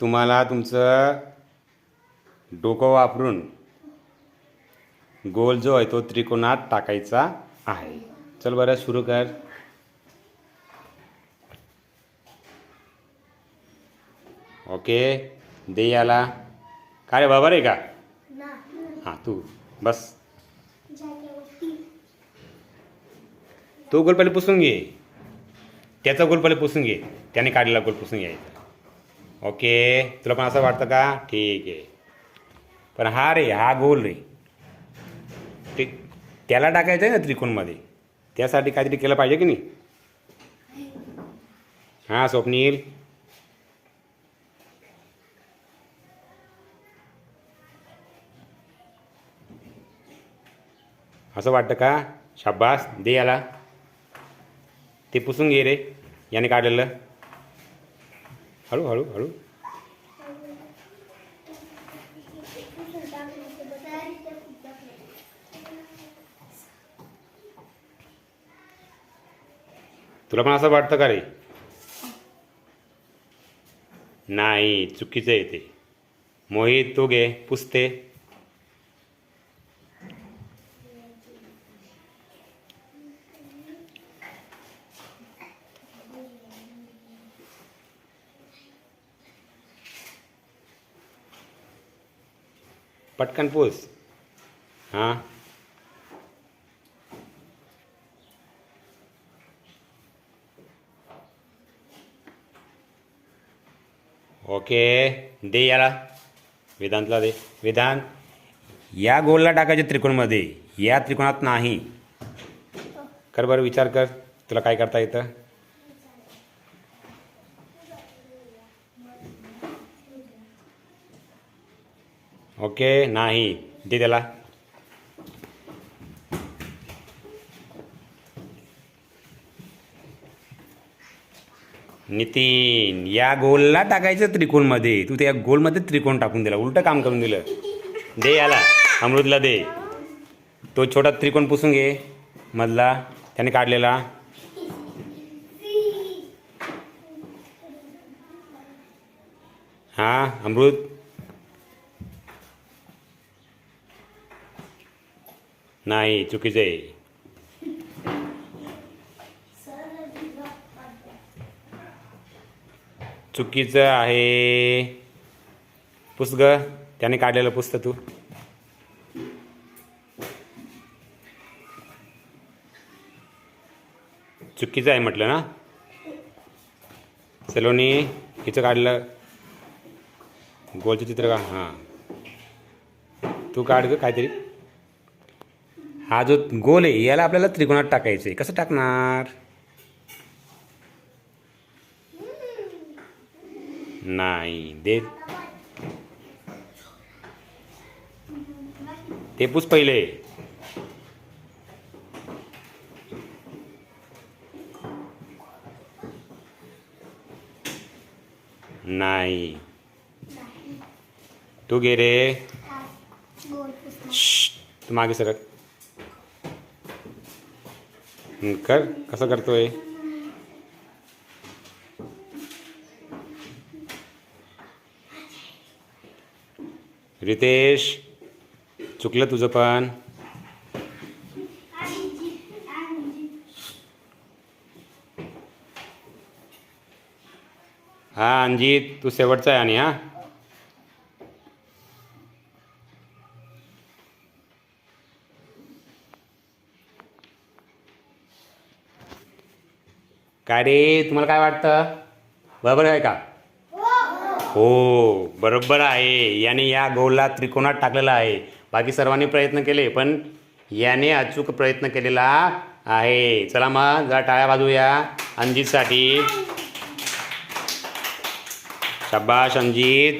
तुम्हाला तुमचं डोकं वापरून गोल जो आहे तो त्रिकोणात टाकायचा आहे. चल बरं सुरू कर. ओके दे याला. काय रे बाबा आहे का? हां तू बस. तो गोल पहिले पुसून घे. त्याचा गोल पहिले पुसून घे. त्याने काढलेला गोल पुसून घ्यायचा. ओके तुला पण असं वाटतं का? ठीक आहे. पण हा रे हा गोल रे. ते त्याला टाकायचं आहे ना त्रिकोणमध्ये. त्यासाठी काहीतरी केलं पाहिजे की नाही? हां स्वप्नील. असं वाटतं का? शाबास दे याला. ते पुसून घे रे याने काढलेलं. हळू हळू हळू. तुला पण असं वाटतं का रे? नाही चुकीचं आहे ते. मोहित तू घे पुसते. पटकन पूस. हां. ओके दे याला. वेदांतला दे. वेदांत या गोलला टाकायचे त्रिकोणमध्ये. या त्रिकोणात नाही. कर बरं विचार कर. तुला काय करता येतं? ओके नाही दे त्याला नितीन या गोलला टाकायचं त्रिकोणमध्ये. तू त्या गोलमध्ये त्रिकोण टाकून दिला. उलटं काम करून दिलं. दे याला. अमृतला दे. तो छोटा त्रिकोण पुसून घे. मधला. त्याने काढलेला. हां अमृत. नाही चुकीचं आहे चुकीचं आहे पुस्तक ग त्याने काढलेलं पुस्तक तू चुकीचं आहे म्हटलं ना सलोनी हिचं काढलं गोलचं चित्र का हां तू काढ ग काहीतरी हा जो गोल आहे याला आपल्याला त्रिकोणात टाकायचं आहे कसं टाकणार? नाही दे. ते पूस पहिले. नाही. तू गे रे. तू मागे सरक. कर कसं करतोय? रितेश चुकलं तुझं पण. हा अंजित तू शेवटचा आहे आणि हा? काय रे तुम्हाला काय वाटतं? बरोबर आहे का? हो बरोबर आहे. याने या गोलला त्रिकोणात टाकलेला आहे. बाकी सर्वांनी प्रयत्न केले पण याने अचूक प्रयत्न केलेला आहे. चला मग जरा टाळ्या वाजवूया अंजितसाठी. शाबाश अंजित.